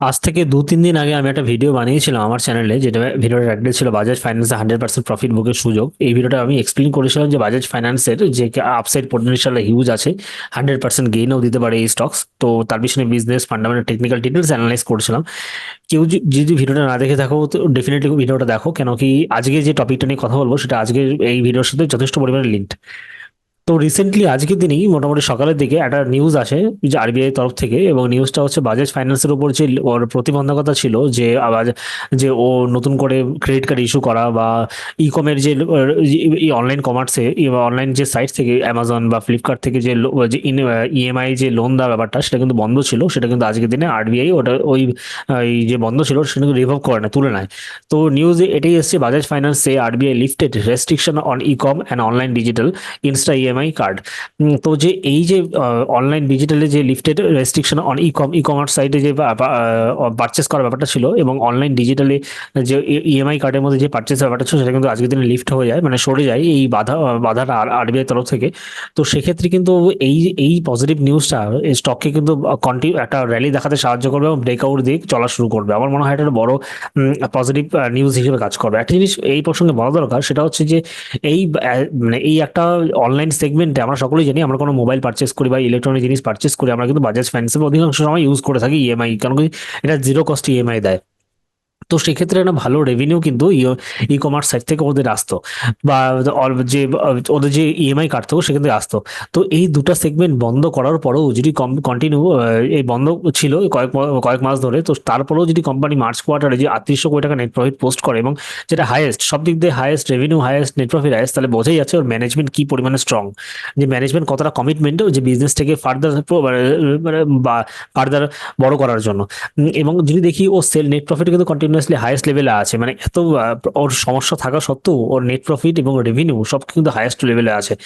আজ থেকে দু, তিন দিন আগে আমি একটা ভিডিও বানিয়েছিলাম আমার চ্যানেলে যেটা ভিডিওটা টাইটেল ছিল বাজাজ ফাইন্যান্সে হান্ড্রেড পার্সেন্ট প্রফিট বুকের সুযোগ। এই ভিডিওটা আমি এক্সপ্লেন করেছিলাম যে বাজাজ ফাইন্যান্সের যে আপসাইড পোটেনশিয়াল হিউজ আছে হান্ড্রেড পার্সেন্ট গেইনও দিতে পারে এই স্টকস তো তার পিছনে business fundamental technical details analyse করেছিলাম। কেউ যদি ভিডিওটা না দেখে থাকো, তো ডেফিনেটলি ভিডিওটা দেখো। কেন কি আজকে যে টপিকটা নিয়ে কথা বলব, সেটা আজকে এই ভিডিওর সাথে যথেষ্ট পরিমাণে লিঙ্কড তো রিসেন্টলি আজকের দিনেই মোটামুটি সকালের দিকে একটা নিউজ আসে যে আরবিআই তরফ থেকে এবং নিউজটা হচ্ছে বাজাজ ফাইন্যান্সের উপর যে ওর প্রতিবন্ধকতা ছিল যে আবার যে ও নতুন করে ক্রেডিট কার্ড ইস্যু করা বা ই কমের যে অনলাইন কমার্সে অনলাইন যে সাইট থেকে অ্যামাজন বা ফ্লিপকার্ট থেকে যে যে ইএমআই যে লোন দেওয়ার ব্যাপারটা সেটা কিন্তু বন্ধ ছিল, সেটা কিন্তু আজকের দিনে আরবিআই ওটা ওই যে বন্ধ ছিল সেটা কিন্তু রিভলভ করে না, তুলে নেয়। তো নিউজে এটাই এসছে বাজাজ ফাইন্যান্সে RBI lifted restriction on e com and online digital insta EMI card তো যে এই যে অনলাইন ডিজিটালে যে lifted restriction on e com e commerce সাইটে যে পারচেস করার ব্যাপারটা ছিল এবং অনলাইন ডিজিটালে যে ইএমআই কার্ডের মধ্যে যে পারচেস ব্যাপারটা ছিল সেটা কিন্তু আজকের দিনে লিফট হয়ে যায় মানে সরে যায় এই বাধা, বাধাটা আরবিআই তরফ থেকে। তো সেক্ষেত্রে কিন্তু এই এই পজিটিভ নিউজটা স্টককে কিন্তু কন্টিনিউ একটা র্যালি দেখাতে সাহায্য করবে এবং ব্রেকআউট দিয়ে চলা শুরু করবে। আমার মনে হয় এটা বড় পজিটিভ নিউজ হিসেবে কাজ করবে। একটা জিনিস এই প্রসঙ্গে বলা দরকার, সেটা হচ্ছে যে এই মানে এই একটা অনলাইন সেগমেন্টে আমরা সকলেই জানি, আমরা কোনো মোবাইল পার্চেস করি বা ইলেকট্রনিক জিনিস পার্চেস করি, আমরা কিন্তু বাজাজ ফাইন্যান্সের অধিকাংশ সময় ইউজ করে থাকি ইএমআই কারণ এটা জিরো কস্ট ইএমআই দেয়। তো সেক্ষেত্রে একটা ভালো রেভিনিউ কিন্তু ই কমার্স সাইট থেকে ওদের আসতো। বা যে, ওদের যে ইএমআই কাটতো সেখান থেকে আসতো। তো এই দুটো সেগমেন্ট বন্ধ করার পরেও যদি কন্টিনিউ এই বন্ধ ছিল কয়েক কয়েক মাস ধরে, তো তারপরেও যদি কোম্পানি মার্চ কোয়ার্টারে যে আটত্রিশশো কোটি টাকা নেট প্রফিট পোস্ট করে এবং যেটা হাইয়েস্ট সব দিক দিয়ে highest revenue highest net profit highest তাহলে বোঝাই যাচ্ছে ওর ম্যানেজমেন্ট কি পরিমাণে স্ট্রং যে ম্যানেজমেন্ট কতটা কমিটমেন্ট যে বিজনেসটাকে ফার্দার বা ফার্দার বড় করার জন্য। এবং যদি দেখি ও সেল নেট প্রফিট কিন্তু কন্টিনিউয়াসলি হাইয়েস্ট লেভেলে আছে। মানে এত ওর সমস্যা থাকা সত্ত্বেও ওর নেট প্রফিট এবং রেভিনিউ সব কিন্তু হাইয়েস্ট লেভেলে আছে।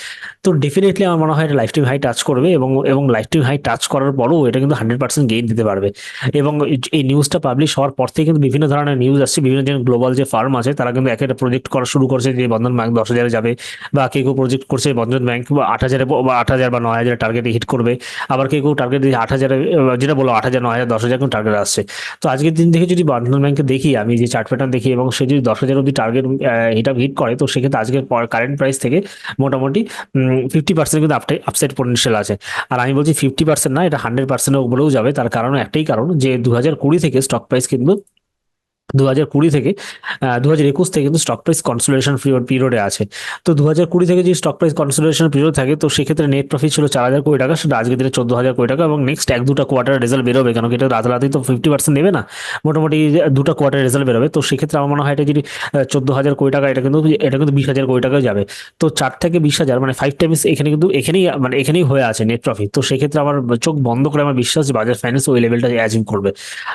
তো ডেফিনেটলি আমার মনে হয় এটা লাইফ টাইম হাই টাচ করবে এবং এবং লাইফ টাইম হাই টাচ করার পরও এটা কিন্তু হান্ড্রেড পার্সেন্ট গেইন দিতে পারবে। এবং এই- নিউজটা পাবলিশ হওয়ার পর থেকে কিন্তু বিভিন্ন ধরনের নিউজ আসছে, বিভিন্ন যে গ্লোবাল যে ফার্ম আছে, তারা কিন্তু এক একটা প্রজেক্ট করা শুরু করছে, যে বন্ধন ব্যাংক দশ হাজারে যাবে বা কেউ কেউ প্রজেক্ট করছে বন্ধন ব্যাংক বা আট হাজারে, বা আট হাজার বা নয় হাজার টার্গেট হিট করবে। আবার কেউ কেউ টার্গেট আট হাজারে যেটা বলো আট হাজার, নয় হাজার, দশ হাজার কিন্তু টার্গেট আসছে। তো আজকের দিন থেকে যদি বন্ধন ব্যাংকে দেখি, আমি যে চার্ট প্যাটার্ন দেখি এবং সে যদি দশ হাজার অব্দি টার্গেট হিটআপ হিট করে, তো সেক্ষেত্রে আজকের কারেন্ট প্রাইস থেকে মোটামুটি ফিফটি পার্সেন্ট কিন্তু আপসাইড পোটেনশিয়াল আছে। আর আমি বলছি ফিফটি পার্সেন্ট না, এটা হান্ড্রেড পার্সেন্টের উপরেও যাবে। তার কারণ একটাই কারণ যে দু হাজার কুড়ি থেকে স্টক প্রাইস কিন্তু দু হাজার কুড়ি থেকে দু হাজার একুশ থেকে কিন্তু স্টক প্রাইস কনসোলেশন পিরিয়ডে আছে। তো দু হাজার কুড়ি থেকে যদি স্টক প্রাইস কনসোলেশন পিরিয়ড থাকে, তো সেক্ষেত্রে নেট প্রফিট ছিল চার হাজার কোটি টাকা, সেটা আজকে দিনে চোদ্দ হাজার কোটি টাকা এবং নেক্সট এক দুটা কোয়ার্টার রেজাল্ট বেরোবে কেন এটা রাতারাতি তো ফিফটি পার্সেন্ট নেবে না। মোটামুটি দুটো কোয়ার্টার রেজাল্ট বেরোবে, তো সেক্ষেত্রে আমার মনে হয় এটা যদি চোদ্দ হাজার কোটি টাকা, এটা কিন্তু এটা কিন্তু বিশ হাজার কোটি টাকায় যাবে। তো চার থেকে বিশ হাজার মানে ফাইভ টাইমস এখানে কিন্তু এখানেই মানে এখানেই হয়ে আছে নেট প্রফিট তো সেক্ষেত্রে আমার চোখ বন্ধ করে আমার বিশ্বাস যে বাজার ফাইন্যান্স ওই লেভেলটা অ্যাচিভ করবে।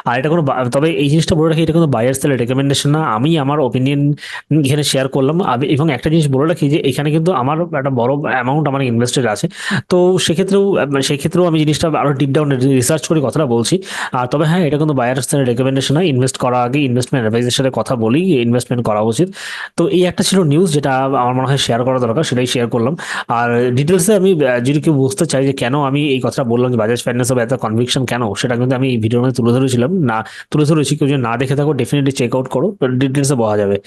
আর এটা কোনো তবে এই জিনিসটা বলে রাখি, এটা কোনো বায়ার সেলের রেকমেন্ডেশন না, আমি আমার ওপিনিয়ন এখানে শেয়ার করলাম। আমি- এবং একটা জিনিস বলে রাখি যে, এখানে কিন্তু আমার একটা বড় অ্যামাউন্ট আমার ইনভেস্টেড আছে। তো সেক্ষেত্রেও সেক্ষেত্রেও আমি জিনিসটা আরও ডিপ ডাউন রিসার্চ করে কথাটা বলছি। আর তবে হ্যাঁ এটা কিন্তু বায়ার সেলের রেকমেন্ডেশন হয় ইনভেস্ট করার আগে ইনভেস্টমেন্ট অ্যাডভাইজের সাথে কথা বলি ইনভেস্টমেন্ট করা উচিত। তো এই একটা ছিল নিউজ যেটা আমার মনে হয় শেয়ার করা দরকার, সেটাই শেয়ার করলাম। আর ডিটেলসে আমি যদি কেউ বুঝতে চাই যে কেন আমি এই কথাটা বললাম যে বাজাজ ফাইন্যান্স হবে এত কনভিকশন কেন, সেটা কিন্তু আমি এই ভিডিওর মধ্যে তুলে ধরেছিলাম। না, তুলে ধরেছি, কেউ যদি না দেখে থাকো ডেফিনেটলি চেক আউট করো ডিটেলসে বলা যাবে।